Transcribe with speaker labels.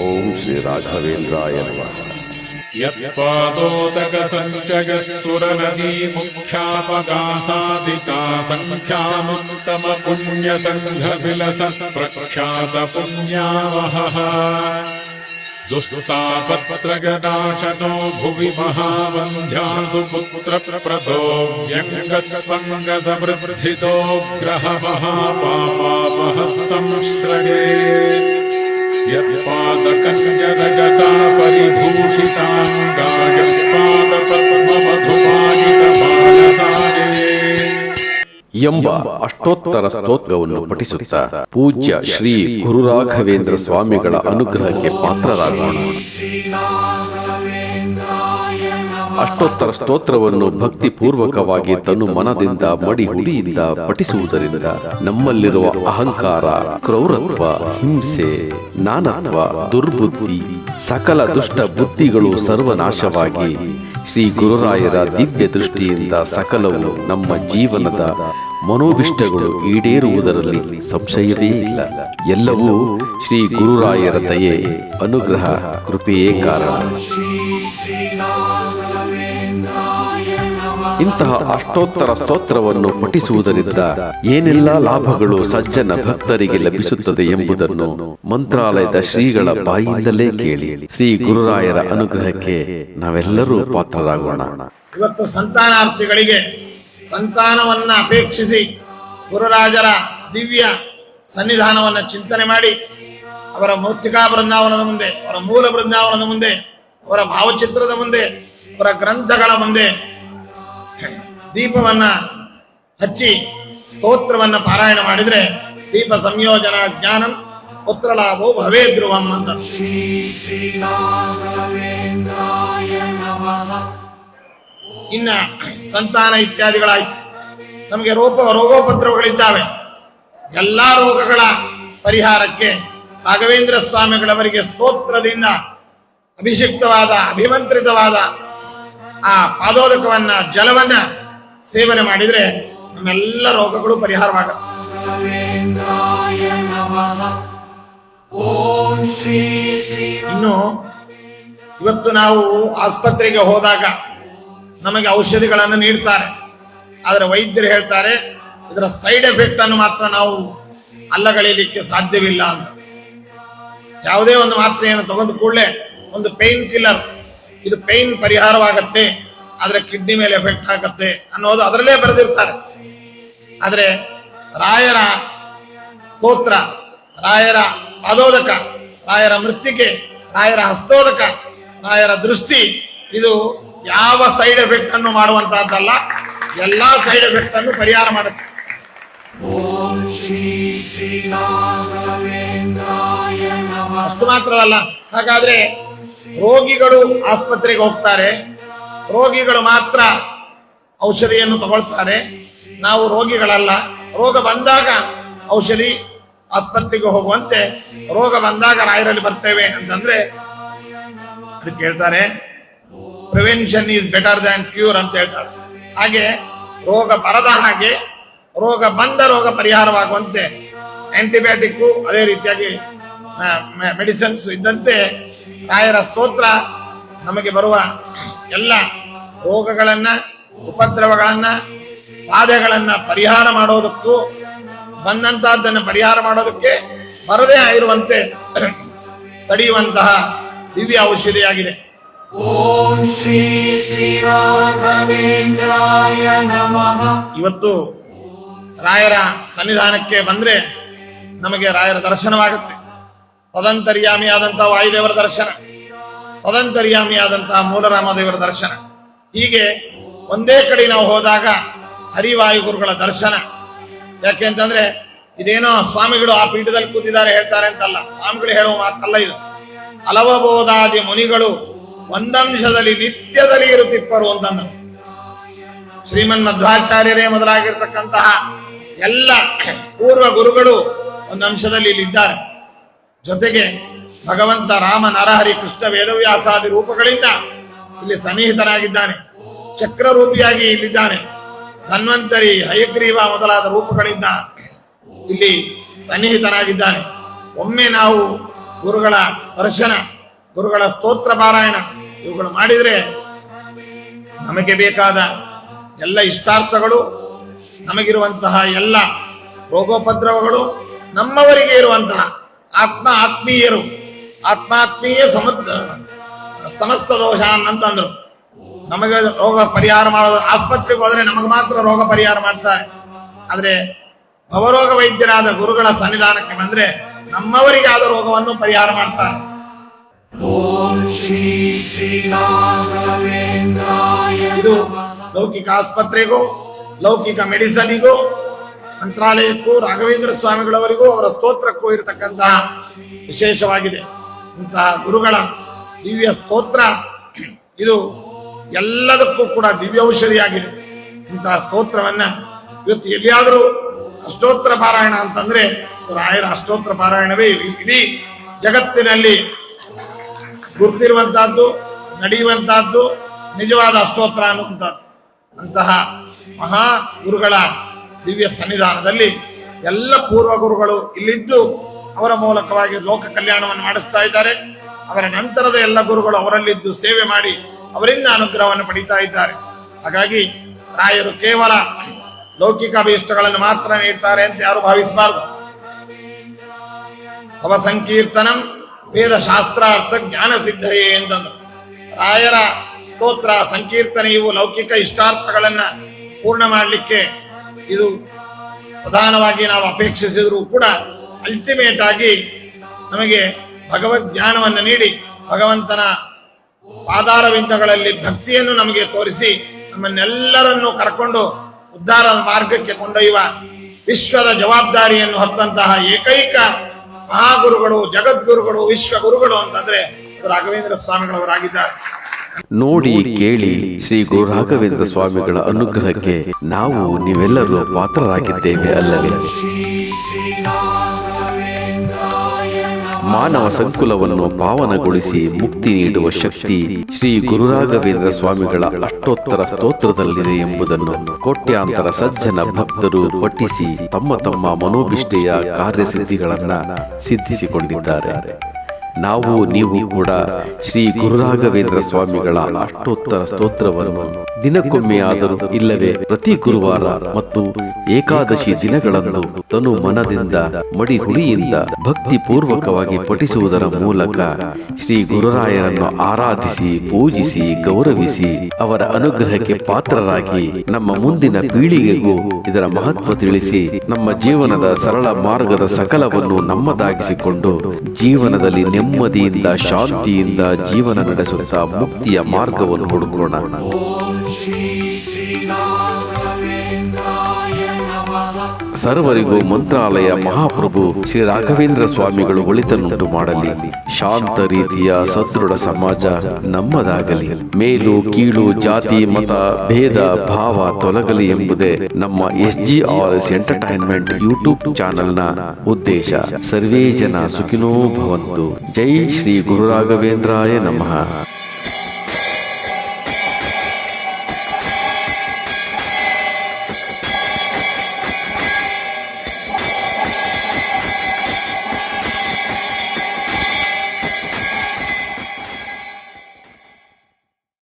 Speaker 1: ಓಂ ಶ್ರೀ ರಾಘವೇಂದ್ರಾಯ ನಮಃ
Speaker 2: यत्पादोदकसञ्चयः सुरनदी मुख्यापगासादिका सङ्ख्यानुत्तमपुण्यसङ्घविलसत् प्रख्यातपुण्यावहः दुस्तापत्रगदाशनो भुवि महावन्ध्यासु पुत्रप्रदो व्यङ्गस्पङ्गसमृद्धितो ग्रहवः पापापहस्तं श्रये यत्पादकञ्जरजसा परिभूषिताङ्गाय पादपद्ममधुमानितबालसारे
Speaker 1: ಎಂಬ ಅಷ್ಟೋತ್ತರ ಸ್ತೋತ್ರವನ್ನು ಪಠಿಸುತ್ತಾ ಪೂಜ್ಯ ಶ್ರೀ ಗುರುರಾಘವೇಂದ್ರ ಸ್ವಾಮಿಗಳ ಅನುಗ್ರಹಕ್ಕೆ ಪಾತ್ರರಾಗೋಣ. ಅಷ್ಟೋತ್ತರ ಸ್ತೋತ್ರವನ್ನು ಭಕ್ತಿ ಪೂರ್ವಕವಾಗಿ ತನು ಮನದಿಂದ ಮಡಿ ಹುಡಿಯಿಂದ ಪಠಿಸುವುದರಿಂದ ನಮ್ಮಲ್ಲಿರುವ ಅಹಂಕಾರ, ಕ್ರೌರತ್ವ, ಹಿಂಸೆ ನಾನತ್ವ ದುರ್ಬುದ್ಧಿ, ಸಕಲ ದುಷ್ಟ ಬುದ್ಧಿಗಳು ಸರ್ವನಾಶವಾಗಿ ಶ್ರೀ ಗುರುರಾಯರ ದಿವ್ಯ ದೃಷ್ಟಿಯಿಂದ ಸಕಲವು ನಮ್ಮ ಜೀವನದ ಮನೋಭಿಷ್ಟಗಳು ಈಡೇರುವುದರಲ್ಲಿ ಸಂಶಯವೇ ಇಲ್ಲ. ಎಲ್ಲವೂ ಶ್ರೀ ಗುರುರಾಯರ ದಯೆ, ಅನುಗ್ರಹ, ಕೃಪೆಯೇ ಕಾರಣ. ಇಂತಹ ಅಷ್ಟೋತ್ತರ ಸ್ತೋತ್ರವನ್ನು ಪಠಿಸುವುದರಿಂದ ಏನೆಲ್ಲ ಲಾಭಗಳು ಸಜ್ಜನ ಭಕ್ತರಿಗೆ ಲಭಿಸುತ್ತದೆ ಎಂಬುದನ್ನು ಮಂತ್ರಾಲಯದ ಶ್ರೀಗಳ ಬಾಯಿಂದಲೇ ಕೇಳಿ. ಶ್ರೀ ಗುರುರಾಯರ ಅನುಗ್ರಹಕ್ಕೆ ನಾವೆಲ್ಲರೂ ಪಾತ್ರರಾಗೋಣ.
Speaker 3: ಇವತ್ತು ಸಂತಾನಾರ್ಥಿಗಳಿಗೆ ಸಂತಾನವನ್ನ ಅಪೇಕ್ಷಿಸಿ ಗುರುರಾಜರ ದಿವ್ಯ ಸನ್ನಿಧಾನವನ್ನ ಚಿಂತನೆ ಮಾಡಿ, ಅವರ ಮೌಕ್ತಿಕಾ ಬೃಂದಾವನದ ಮುಂದೆ, ಅವರ ಮೂಲ ಬೃಂದಾವನದ ಮುಂದೆ, ಅವರ ಭಾವಚಿತ್ರದ ಮುಂದೆ, ಅವರ ಗ್ರಂಥಗಳ ಮುಂದೆ ದೀಪವನ್ನ ಹಚ್ಚಿ ಸ್ತೋತ್ರವನ್ನ ಪಾರಾಯಣ ಮಾಡಿದ್ರೆ ದೀಪ ಸಂಯೋಜನ ಜ್ಞಾನಂ ಪುತ್ರ ಲಾಭೋ ಭವೇ ಧ್ರುವಂ ಅಂತ ಇನ್ನ ಸಂತಾನ ಇತ್ಯಾದಿಗಳಾಯ್ತು. ನಮಗೆ ರೋಗ ರೋಗೋಪದ್ರವಗಳಿದ್ದಾವೆ. ಎಲ್ಲಾ ರೋಗಗಳ ಪರಿಹಾರಕ್ಕೆ ರಾಘವೇಂದ್ರ ಸ್ವಾಮಿಗಳವರಿಗೆ ಸ್ತೋತ್ರದಿಂದ ಅಭಿಷಿಕ್ತವಾದ ಅಭಿಮಂತ್ರಿತವಾದ ಆ ಪಾದೋದಕವನ್ನ ಜಲವನ್ನ ಸೇವನೆ ಮಾಡಿದ್ರೆ ನಮ್ಮೆಲ್ಲ ರೋಗಗಳು ಪರಿಹಾರವಾಗುತ್ತೆ ಇನ್ನು ಇವತ್ತು ನಾವು ಆಸ್ಪತ್ರೆಗೆ ಹೋದಾಗ ನಮಗೆ ಔಷಧಿಗಳನ್ನು ನೀಡ್ತಾರೆ. ಆದರೆ ವೈದ್ಯರು ಹೇಳ್ತಾರೆ, ಇದರ ಸೈಡ್ ಎಫೆಕ್ಟ್ ಅನ್ನು ಮಾತ್ರ ನಾವು ಅಲ್ಲಗಳಿಲಿಕ್ಕೆ ಸಾಧ್ಯವಿಲ್ಲ ಅಂತ. ಯಾವುದೇ ಒಂದು ಮಾತ್ರೆಯನ್ನು ತಗೊಂಡು ಕೂಡಲೇ ಒಂದು ಪೈನ್ ಕಿಲ್ಲರ್, ಇದು ಪೈನ್ ಪರಿಹಾರವಾಗತ್ತೆ. ಆದ್ರೆ ಕಿಡ್ನಿ ಮೇಲೆ ಎಫೆಕ್ಟ್ ಆಗತ್ತೆ ಅನ್ನೋದು ಅದರಲ್ಲೇ ಬರೆದಿರ್ತಾರೆ. ಆದ್ರೆ ರಾಯರ ಸ್ತೋತ್ರ ರಾಯರ ಪಾದೋದಕ ರಾಯರ ಮೃತ್ತಿಕೆ ರಾಯರ ಹಸ್ತೋದಕ ರಾಯರ ದೃಷ್ಟಿ ಇದು ಯಾವ ಸೈಡ್ ಎಫೆಕ್ಟ್ ಅನ್ನು ಮಾಡುವಂತಹದ್ದಲ್ಲ ಎಲ್ಲಾ ಸೈಡ್ ಎಫೆಕ್ಟ್ ಅನ್ನು ಪರಿಹಾರ ಮಾಡುತ್ತೆ. ಅಷ್ಟು ಮಾತ್ರವಲ್ಲ ಹಾಗಾದ್ರೆ ರೋಗಿಗಳು ಆಸ್ಪತ್ರೆಗೆ ಹೋಗ್ತಾರೆ ರೋಗಿಗಳು ಮಾತ್ರ ಔಷಧಿಯನ್ನು ತಗೊಳ್ತಾರೆ. ನಾವು ರೋಗಿಗಳಲ್ಲ. ರೋಗ ಬಂದಾಗ ಔಷಧಿ ಆಸ್ಪತ್ರೆಗೆ ಹೋಗುವಂತೆ ರೋಗ ಬಂದಾಗ ರಾಯರಲ್ಲಿ ಬರ್ತೇವೆ ಅಂತಂದ್ರೆ ಅದಕ್ಕೆ ಹೇಳ್ತಾರೆ prevention is better than cure ಅಂತ ಹೇಳ್ತಾರೆ. ಹಾಗೆ ರೋಗ ಬರದ ಹಾಗೆ ರೋಗ ಬಂದ ರೋಗ ಪರಿಹಾರವಾಗುವಂತೆ ಆಂಟಿಬಯೋಟಿಕ್ ಅದೇ ರೀತಿಯಾಗಿ ಮೆಡಿಸಿನ್ಸ್ ಇದ್ದಂತೆ ರಾಯರ ಸ್ತೋತ್ರ ನಮಗೆ ಬರುವ ಎಲ್ಲ ರೋಗಗಳನ್ನ ಉಪದ್ರವಗಳನ್ನ ಬಾಧೆಗಳನ್ನ ಪರಿಹಾರ ಮಾಡೋದಕ್ಕೂ ಬಂದಂತಹದ್ದನ್ನು ಪರಿಹಾರ ಮಾಡೋದಕ್ಕೆ ಬರದೇ ಆಗಿರುವಂತೆ ತಡೆಯುವಂತಹ ದಿವ್ಯ ಔಷಧಿಯಾಗಿದೆ.
Speaker 4: ಓಂ ಶ್ರೀ ಶ್ರೀ ರಾಘವೇಂದ್ರಾಯ ನಮಃ.
Speaker 3: ಇವತ್ತು ರಾಯರ ಸನ್ನಿಧಾನಕ್ಕೆ ಬಂದ್ರೆ ನಮಗೆ ರಾಯರ ದರ್ಶನವಾಗುತ್ತೆ. ತದಂತರ್ಯಾಮಿಯಾದಂತಹ ವಾಯುದೇವರ ದರ್ಶನ. ತದಂತರ್ಯಾಮಿಯಾದಂತಹ ಮೂಲರಾಮದೇವರ ದರ್ಶನ. ಹೀಗೆ ಒಂದೇ ಕಡೆ ನಾವು ಹೋದಾಗ ಹರಿವಾಯು ಗುರುಗಳ ದರ್ಶನ. ಯಾಕೆ ಅಂತಂದ್ರೆ ಇದೇನೋ ಸ್ವಾಮಿಗಳು ಆ ಪೀಠದಲ್ಲಿ ಕೂತಿದ್ದಾರೆ ಹೇಳ್ತಾರೆ ಅಂತಲ್ಲ. ಸ್ವಾಮಿಗಳು ಹೇಳುವ ಮಾತಲ್ಲ ಇದು. ಹಲವಬೋಧಾದಿ ಮುನಿಗಳು ಒಂದಂಶದಲ್ಲಿ ನಿತ್ಯದಲ್ಲಿ ಇರುತ್ತಿಪ್ಪರು ಅಂತಂದ್ರು. ಶ್ರೀಮನ್ ಮಧ್ವಾಚಾರ್ಯರೇ ಮೊದಲಾಗಿರ್ತಕ್ಕಂತಹ ಎಲ್ಲ ಪೂರ್ವ ಗುರುಗಳು ಒಂದು ಅಂಶದಲ್ಲಿ ಇಲ್ಲಿದ್ದಾರೆ. ಜೊತೆಗೆ ಭಗವಂತ ರಾಮ ನರಹರಿ ಕೃಷ್ಣ ವೇದವ್ಯಾಸಾದಿ ರೂಪಗಳಿಂದ ಇಲ್ಲಿ ಸನ್ನಿಹಿತನಾಗಿದ್ದಾನೆ. ಚಕ್ರರೂಪಿಯಾಗಿ ಇಲ್ಲಿದ್ದಾನೆ. ಧನ್ವಂತರಿ, ಹಯಗ್ರೀವ ಮೊದಲಾದ ರೂಪಗಳಿಂದ ಇಲ್ಲಿ ಸನ್ನಿಹಿತನಾಗಿದ್ದಾನೆ. ಒಮ್ಮೆ ನಾವು ಗುರುಗಳ ದರ್ಶನ, ಗುರುಗಳ ಸ್ತೋತ್ರ ಪಾರಾಯಣ ಇವುಗಳು ಮಾಡಿದರೆ ನಮಗೆ ಬೇಕಾದ ಎಲ್ಲ ಇಷ್ಟಾರ್ಥಗಳು, ನಮಗಿರುವಂತಹ ಎಲ್ಲ ರೋಗೋಪದ್ರವಗಳು ನಮ್ಮವರಿಗೆ ಇರುವಂತಹ ಆತ್ಮ ಆತ್ಮೀಯರು ಆತ್ಮಾತ್ಮೀಯ ಸಮತ್ ಸಮಸ್ತ ದೋಷ ಅಂತಂದ್ರು. ನಮಗೆ ರೋಗ ಪರಿಹಾರ ಮಾಡೋದು ಆಸ್ಪತ್ರೆಗೆ ಹೋದ್ರೆ ನಮಗೆ ಮಾತ್ರ ರೋಗ ಪರಿಹಾರ ಮಾಡ್ತಾರೆ. ಆದ್ರೆ ಭವರೋಗ ವೈದ್ಯರಾದ ಗುರುಗಳ ಸನ್ನಿಧಾನಕ್ಕೆ ಬಂದ್ರೆ ನಮ್ಮವರಿಗಾದ ರೋಗವನ್ನು ಪರಿಹಾರ ಮಾಡ್ತಾರೆ. ಇದು ಲೌಕಿಕ ಆಸ್ಪತ್ರೆಗೂ ಲೌಕಿಕ ಮೆಡಿಸನಿಗೂ ಮಂತ್ರಾಲಯಕ್ಕೂ ರಾಘವೇಂದ್ರ ಸ್ವಾಮಿಗಳವರಿಗೂ ಅವರ ಸ್ತೋತ್ರಕ್ಕೂ ಇರತಕ್ಕಂತಹ ವಿಶೇಷವಾಗಿದೆ. ಇಂತಹ ಗುರುಗಳ ದಿವ್ಯ ಸ್ತೋತ್ರ. ಇದು ಎಲ್ಲದಕ್ಕೂ ಕೂಡ ದಿವ್ಯ ಔಷಧಿಯಾಗಿದೆ. ಇಂತಹ ಸ್ತೋತ್ರವನ್ನ ಇವತ್ತು ಎಲ್ಲಿಯಾದರೂ ಅಷ್ಟೋತ್ರ ಪಾರಾಯಣ ಅಂತಂದ್ರೆ ರಾಯರ ಅಷ್ಟೋತ್ರ ಪಾರಾಯಣವೇ ಇಡೀ ಜಗತ್ತಿನಲ್ಲಿ ಗುರ್ತಿರುವಂತಹದ್ದು, ನಡೆಯುವಂತಹದ್ದು, ನಿಜವಾದ ಅಷ್ಟೋತ್ರ ಅನ್ನುವಂಥದ್ದು. ಅಂತಹ ಮಹಾ ಗುರುಗಳ ದಿವ್ಯ ಸನ್ನಿಧಾನದಲ್ಲಿ ಎಲ್ಲ ಪೂರ್ವ ಗುರುಗಳು ಇಲ್ಲಿದ್ದು ಅವರ ಮೂಲಕವಾಗಿ ಲೋಕ ಕಲ್ಯಾಣವನ್ನು ಮಾಡಿಸ್ತಾ ಇದ್ದಾರೆ. ಅವರ ನಂತರದ ಎಲ್ಲ ಗುರುಗಳು ಅವರಲ್ಲಿದ್ದು ಸೇವೆ ಮಾಡಿ ಅವರಿಂದ ಅನುಗ್ರಹವನ್ನು ಪಡೀತಾ ಇದ್ದಾರೆ. ಹಾಗಾಗಿ ರಾಯರು ಕೇವಲ ಲೌಕಿಕ ಅಭೀಷ್ಟಗಳನ್ನು ಮಾತ್ರ ನೀಡ್ತಾರೆ ಅಂತ ಯಾರು ಭಾವಿಸಬಾರದು. ಅವ ಸಂಕೀರ್ತನಂ ವೇದ ಶಾಸ್ತ್ರಾರ್ಥ ಜ್ಞಾನ ಸಿದ್ಧಯೇ ಎಂದನು. ರಾಯರ ಸ್ತೋತ್ರ, ಸಂಕೀರ್ತನೆ ಇವು ಲೌಕಿಕ ಇಷ್ಟಾರ್ಥಗಳನ್ನ ಪೂರ್ಣ ಮಾಡಲಿಕ್ಕೆ ಇದು ಪ್ರಧಾನವಾಗಿ ನಾವು ಅಪೇಕ್ಷಿಸಿದ್ರು ಕೂಡ ಅಲ್ಟಿಮೇಟ್ ಆಗಿ ನಮಗೆ ಭಗವದ್ ಜ್ಞಾನವನ್ನು ನೀಡಿ, ಭಗವಂತನ ಪಾದಾರವಿಂದಗಳಲ್ಲಿ ಭಕ್ತಿಯನ್ನು ನಮಗೆ ತೋರಿಸಿ, ನಮ್ಮನ್ನೆಲ್ಲರನ್ನು ಕರ್ಕೊಂಡು ಉದ್ಧಾರ ಮಾರ್ಗಕ್ಕೆ ಕೊಂಡೊಯ್ಯುವ ವಿಶ್ವದ ಜವಾಬ್ದಾರಿಯನ್ನು ಹೊತ್ತಂತಹ ಏಕೈಕ ಮಹಾಗುರುಗಳು, ಜಗದ್ಗುರುಗಳು ವಿಶ್ವ ಗುರುಗಳು ಅಂತಂದ್ರೆ ರಾಘವೇಂದ್ರ ಸ್ವಾಮಿಗಳವರಾಗಿದ್ದಾರೆ.
Speaker 1: ನೋಡಿ, ಕೇಳಿ ಶ್ರೀ ಗುರು ರಾಘವೇಂದ್ರ ಸ್ವಾಮಿಗಳ ಅನುಗ್ರಹಕ್ಕೆ ನಾವು ನೀವೆಲ್ಲರೂ ಪಾತ್ರರಾಗಿದ್ದೇವೆ ಅಲ್ಲವೇ? ಮಾನವ ಸಂಕುಲವನ್ನು ಪಾವನಗೊಳಿಸಿ ಮುಕ್ತಿ ನೀಡುವ ಶಕ್ತಿ ಶ್ರೀ ಗುರುರಾಘವೇಂದ್ರ ಸ್ವಾಮಿಗಳ ಅಷ್ಟೋತ್ತರ ಸ್ತೋತ್ರದಲ್ಲಿದೆ ಎಂಬುದನ್ನು ಕೋಟ್ಯಾಂತರ ಸಜ್ಜನ ಭಕ್ತರು ಪಠಿಸಿ ತಮ್ಮ ತಮ್ಮ ಮನೋಭಿಷ್ಟೆಯ ಕಾರ್ಯಸಿದ್ಧಿಗಳನ್ನ ಸಿದ್ಧಿಸಿಕೊಂಡಿದ್ದಾರೆ. ನಾವು ನೀವು ಕೂಡ ಶ್ರೀ ಗುರುರಾಘವೇಂದ್ರ ಸ್ವಾಮಿಗಳ ಅಷ್ಟೋತ್ತರ ಸ್ತೋತ್ರವನ್ನು ದಿನಕ್ಕೊಮ್ಮೆ ಆದರೂ ಇಲ್ಲವೇ ಪ್ರತಿ ಗುರುವಾರ ಮತ್ತು ಏಕಾದಶಿ ದಿನಗಳನ್ನು ತನು ಮನದಿಂದ ಮಡಿ ಹುಳಿಯಿಂದ ಭಕ್ತಿ ಪೂರ್ವಕವಾಗಿ ಪಠಿಸುವುದರ ಮೂಲಕ ಶ್ರೀ ಗುರುರಾಯರನ್ನು ಆರಾಧಿಸಿ ಪೂಜಿಸಿ ಗೌರವಿಸಿ ಅವರ ಅನುಗ್ರಹಕ್ಕೆ ಪಾತ್ರರಾಗಿ ನಮ್ಮ ಮುಂದಿನ ಪೀಳಿಗೆಗೂ ಇದರ ಮಹತ್ವ ತಿಳಿಸಿ ನಮ್ಮ ಜೀವನದ ಸರಳ ಮಾರ್ಗದ ಸಕಲವನ್ನು ನಮ್ಮದಾಗಿಸಿಕೊಂಡು ಜೀವನದಲ್ಲಿ ನೆಮ್ಮದಿಯಿಂದ ಶಾಂತಿಯಿಂದ ಜೀವನ ನಡೆಸುತ್ತಾ ಮುಕ್ತಿಯ ಮಾರ್ಗವನ್ನು ಹುಡುಕೋಣ. ಸರ್ವರಿಗೂ ಮಂತ್ರಾಲಯ ಮಹಾಪ್ರಭು ಶ್ರೀ ರಾಘವೇಂದ್ರ ಸ್ವಾಮಿಗಳು ಒಳಿತನ್ನುಂಟು ಮಾಡಲಿ. ಶಾಂತ ರೀತಿಯ ಸದೃಢ ಸಮಾಜ ನಮ್ಮದಾಗಲಿ. ಮೇಲು, ಕೀಳು, ಜಾತಿ, ಮತ, ಭೇದ, ಭಾವ ತೊಲಗಲಿ ಎಂಬುದೇ ನಮ್ಮ S G R S entertainment YouTube ಚಾನೆಲ್ನ ಉದ್ದೇಶ. ಸರ್ವೇ ಜನ ಸುಖಿನೋ ಭವಂತು. ಜೈ ಶ್ರೀ ಗುರು ರಾಘವೇಂದ್ರಾಯ ನಮಃ.